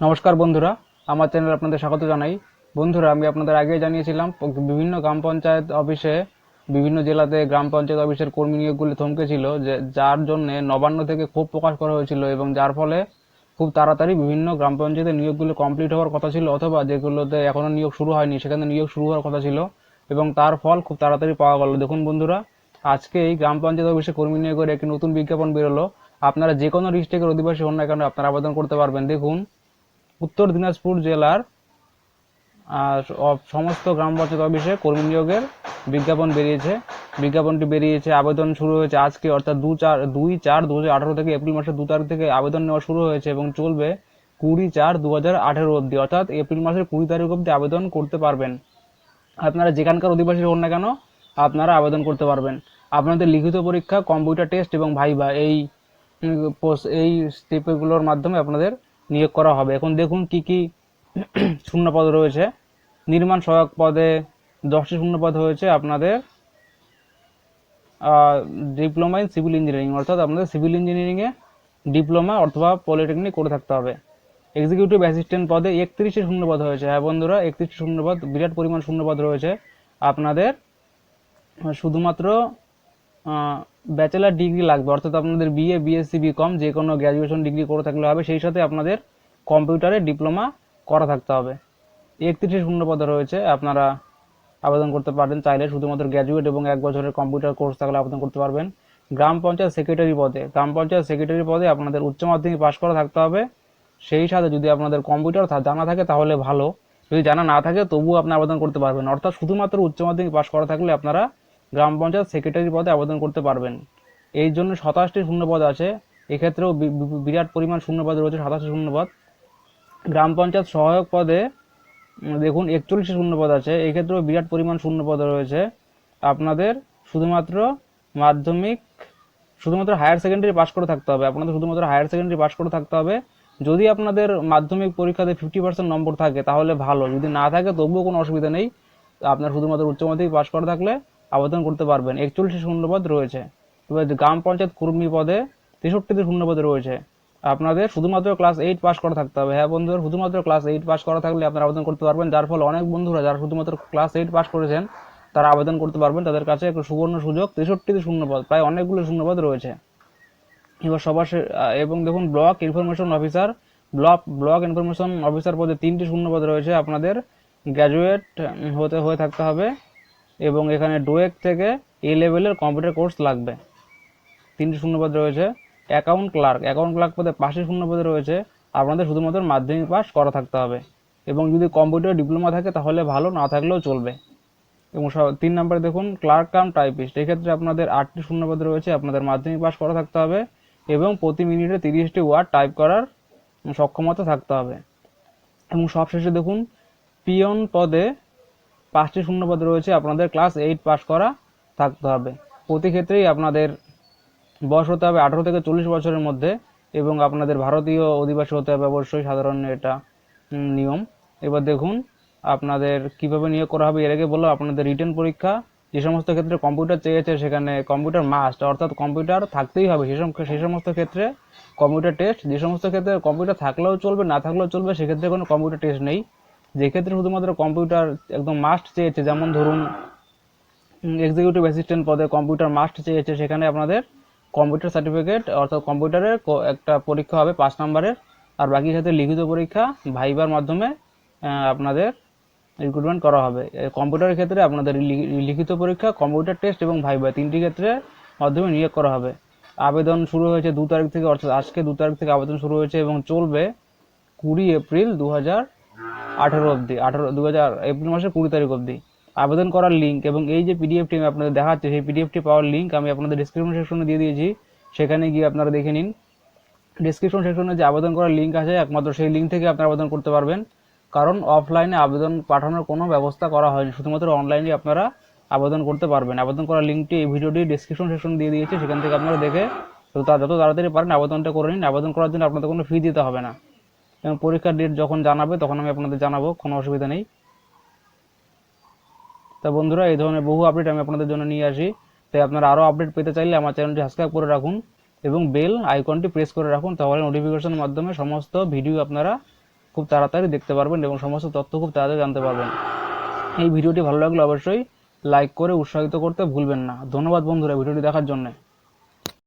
নমস্কার বন্ধুরা, আমার চ্যানেলে আপনাদের স্বাগত জানাই। বন্ধুরা, আমি আপনাদের আগে জানিয়েছিলাম, বিভিন্ন গ্রাম পঞ্চায়েত অফিসে, বিভিন্ন জেলাতে গ্রাম পঞ্চায়েত অফিসের কর্মী নিয়োগগুলি থমকেছিল, যে যার জন্য নবান্ন থেকে ক্ষোভ প্রকাশ করা হয়েছিল এবং যার ফলে খুব তাড়াতাড়ি বিভিন্ন গ্রাম পঞ্চায়েতের নিয়োগগুলো কমপ্লিট হওয়ার কথা ছিল, অথবা যেগুলোতে এখনও নিয়োগ শুরু হয়নি, সেখানে নিয়োগ শুরু হওয়ার কথা ছিল এবং তার ফল খুব তাড়াতাড়ি পাওয়া গেল। দেখুন বন্ধুরা, আজকে এই গ্রাম পঞ্চায়েত অফিসে কর্মী নিয়োগের একটি নতুন বিজ্ঞাপন বেরোলো। আপনারা যে কোনো ডিস্ট্রিক্টের অধিবাসী হন না কেন, আপনারা আবেদন করতে পারবেন। দেখুন উত্তর দিনাজপুর জেলার সমস্ত গ্রাম পঞ্চায়েত অফিসে কর্মী নিয়োগের বিজ্ঞাপন বেরিয়েছে। বিজ্ঞাপনটি বেরিয়েছে, আবেদন শুরু হয়েছে আজকে, অর্থাৎ দু চার, দুই চার দু হাজার আঠারো থেকে এপ্রিল মাসের দু তারিখ থেকে আবেদন নেওয়া শুরু হয়েছে এবং চলবে কুড়ি চার দু হাজার আঠেরো অবধি, অর্থাৎ এপ্রিল মাসের কুড়ি তারিখ অবধি আবেদন করতে পারবেন। আপনারা যেখানকার অধিবাসী হন না কেন, আপনারা আবেদন করতে পারবেন। আপনাদের লিখিত পরীক্ষা, কম্পিউটার টেস্ট এবং ভাইবা এই এই স্টেপগুলোর মাধ্যমে আপনাদের নিয়োগ করা হবে। এখন দেখুন কি কি শূন্য পদ রয়েছে। নির্মাণ সহায়ক পদে দশটি শূন্য পদ হয়েছে আপনাদের ডিপ্লোমা ইন সিভিল ইঞ্জিনিয়ারিং, অর্থাৎ আপনাদের সিভিল ইঞ্জিনিয়ারিংয়ে ডিপ্লোমা অথবা পলিটেকনিক করে থাকতে হবে। এক্সিকিউটিভ অ্যাসিস্ট্যান্ট পদে একত্রিশটি শূন্যপদ হয়েছে। হ্যাঁ বন্ধুরা, একত্রিশটি শূন্যপদ, বিরাট পরিমাণ শূন্যপদ রয়েছে। আপনাদের শুধুমাত্র ব্যাচেলার ডিগ্রি লাগবে, অর্থাৎ আপনাদের বিএ বিএসসি বিকম যে কোনো গ্র্যাজুয়েশন ডিগ্রি করে থাকলে হবে, সেই সাথে আপনাদের কম্পিউটারে ডিপ্লোমা করা থাকতে হবে। একত্রিশটি শূন্যপদ রয়েছে, আপনারা আবেদন করতে পারবেন, চাইলে শুধুমাত্র গ্র্যাজুয়েট এবং এক বছরের কম্পিউটার কোর্স থাকলে আবেদন করতে পারবেন। গ্রাম পঞ্চায়েত সেক্রেটারি পদে, গ্রাম পঞ্চায়েত সেক্রেটারি পদে আপনাদের উচ্চ মাধ্যমিক পাশ করা থাকতে হবে। সেই সাথে যদি আপনাদের কম্পিউটার জানা থাকে তাহলে ভালো, যদি জানা না থাকে তবুও আপনি আবেদন করতে পারবেন। অর্থাৎ শুধুমাত্র উচ্চ মাধ্যমিক পাশ করা থাকলে আপনারা গ্রাম পঞ্চায়েত সেক্রেটারি পদে আবেদন করতে পারবেন। এই জন্য সাতাশটি শূন্যপদ আছে। এক্ষেত্রেও বিরাট পরিমাণ শূন্যপদ রয়েছে, সাতাশটি শূন্যপদ। গ্রাম পঞ্চায়েত সহায়ক পদে দেখুন, একচল্লিশটি শূন্যপদ আছে। এক্ষেত্রেও বিরাট পরিমাণ শূন্যপদ রয়েছে। আপনাদের শুধুমাত্র মাধ্যমিক, শুধুমাত্র হায়ার সেকেন্ডারি পাস করে থাকতে হবে। আপনাদের শুধুমাত্র হায়ার সেকেন্ডারি পাস করে থাকতে হবে। যদি আপনাদের মাধ্যমিক পরীক্ষাতে ফিফটি পার্সেন্ট নম্বর থাকে, তাহলে ভালো। যদি না থাকে, তবুও কোনো অসুবিধা নেই। আপনার শুধুমাত্র উচ্চ মাধ্যমিক পাস করা থাকলে আবেদন করতে পারবেন। একচল্লিশটি শূন্যপদ রয়েছে। এবার গ্রাম পঞ্চায়েত কর্মী পদে তেষট্টিটি শূন্যপদ রয়েছে। আপনাদের শুধুমাত্র ক্লাস এইট পাস করা থাকতে হবে। হ্যাঁ বন্ধুরা, শুধুমাত্র ক্লাস এইট পাস করা থাকলে আপনারা আবেদন করতে পারবেন। যার ফলে অনেক বন্ধুরা যারা শুধুমাত্র ক্লাস এইট পাস করেছেন, তারা আবেদন করতে পারবেন। তাদের কাছে একটা সুবর্ণ সুযোগ, তেষট্টিটি শূন্যপদ, প্রায় অনেকগুলো শূন্যপদ রয়েছে। এবার সবার এবং দেখুন block information officer block block information officer পদে তিনটি শূন্যপদ রয়েছে। আপনাদের গ্র্যাজুয়েট হতে, হয়ে থাকতে হবে। এবং এখানে ডোয়েক থেকে এ লেভেলের কম্পিউটার কোর্স লাগবে। তিনটি শূন্যপদ রয়েছে। অ্যাকাউন্ট ক্লার্ক অ্যাকাউন্ট ক্লার্ক পদে পাঁচটি শূন্যপদ রয়েছে। আপনাদের শুধুমাত্র মাধ্যমিক পাস করা থাকতে হবে। এবং যদি কম্পিউটার ডিপ্লোমা থাকে তাহলে ভালো, না থাকলেও চলবে। এবং তিন নম্বরে দেখুন ক্লার্ক কাম টাইপিস্ট এক্ষেত্রে আপনাদের আটটি শূন্যপদ রয়েছে। আপনাদের মাধ্যমিক পাস করা থাকতে হবে এবং প্রতি মিনিটে তিরিশটি ওয়ার্ড টাইপ করার সক্ষমতা থাকতে হবে। এবং সবশেষে দেখুন পিয়ন পদে পাঁচটি শূন্যপদ রয়েছে, আপনাদের ক্লাস এইট পাস করা থাকতে হবে। প্রতি ক্ষেত্রেই আপনাদের বয়স হতে হবে আঠারো থেকে চল্লিশ বছরের মধ্যে এবং আপনাদের ভারতীয় অধিবাসী হতে হবে অবশ্যই সাধারণ এটা নিয়ম। এবার দেখুন, আপনাদের কীভাবে নিয়োগ করা হবে, এর আগে বলল আপনাদের রিটেন পরীক্ষা, যে সমস্ত ক্ষেত্রে কম্পিউটার চেয়েছে সেখানে কম্পিউটার মাস্ট অর্থাৎ কম্পিউটার থাকতেই হবে। সেই সম- সেই সমস্ত ক্ষেত্রে কম্পিউটার টেস্ট যে সমস্ত ক্ষেত্রে কম্পিউটার থাকলেও চলবে, না থাকলেও চলবে, সেক্ষেত্রে কোনো কম্পিউটার টেস্ট নেই। যে ক্ষেত্রে শুধুমাত্র কম্পিউটার একদম মাস্ট চেয়েছে, যেমন ধরুন এক্সিকিউটিভ অ্যাসিস্ট্যান্ট পদে কম্পিউটার মাস্ট চেয়েছে, সেখানে আপনাদের কম্পিউটার সার্টিফিকেট অর্থাৎ কম্পিউটারের একটা পরীক্ষা হবে পাঁচ নম্বরের আর বাকি সাথে লিখিত পরীক্ষা ভাইবার মাধ্যমে আপনাদের রিক্রুটমেন্ট করা হবে। কম্পিউটারের ক্ষেত্রে আপনাদের লিখিত পরীক্ষা কম্পিউটার টেস্ট এবং ভাইবা তিনটি ক্ষেত্রে মাধ্যমে নিয়োগ করা হবে। আবেদন শুরু হয়েছে দু তারিখ থেকে, অর্থাৎ আজকে দু তারিখ থেকে আবেদন শুরু হয়েছে এবং চলবে কুড়ি এপ্রিল দু হাজার আঠেরো অবধি, আঠেরো দু হাজার এপ্রিল মাসের কুড়ি তারিখ অবধি। আবেদন করার লিঙ্ক এবং এই যে পিডিএফটি আমি আপনাদের দেখাচ্ছি, সেই পিডিএফটি পাওয়ার লিঙ্ক আমি আপনাদের ডিসক্রিপশন সেকশনে দিয়ে দিয়েছি। সেখানে গিয়ে আপনারা দেখে নিন। ডিসক্রিপশন সেকশনে যে আবেদন করার লিঙ্ক আছে, একমাত্র সেই লিঙ্ক থেকে আপনারা আবেদন করতে পারবেন। কারণ অফলাইনে আবেদন পাঠানোর কোনো ব্যবস্থা করা হয়নি, শুধুমাত্র অনলাইনে আপনারা আবেদন করতে পারবেন। আবেদন করার লিঙ্কটি এই ভিডিওটি ডিসক্রিপশন সেকশন দিয়ে দিয়েছে, সেখান থেকে আপনারা দেখে তো তা যত তাড়াতাড়ি পারেন আবেদনটা করে নিন। আবেদন করার জন্য আপনাদের কোনো ফি দিতে হবে না। এবং পরীক্ষার ডেট যখন জানাবে, তখন আমি আপনাদের জানাব, কোনো অসুবিধা নেই। তা বন্ধুরা, এই ধরনের বহু আপডেট আমি আপনাদের জন্য নিয়ে আসি। তাই আপনারা আরও আপডেট পেতে চাইলে আমার চ্যানেলটি সাবস্ক্রাইব করে রাখুন এবং বেল আইকনটি প্রেস করে রাখুন, তাহলে নোটিফিকেশনের মাধ্যমে সমস্ত ভিডিও আপনারা খুব তাড়াতাড়ি দেখতে পারবেন এবং সমস্ত তথ্য খুব তাড়াতাড়ি জানতে পারবেন। এই ভিডিওটি ভালো লাগলে অবশ্যই লাইক করে উৎসাহিত করতে ভুলবেন না। ধন্যবাদ বন্ধুরা ভিডিওটি দেখার জন্য।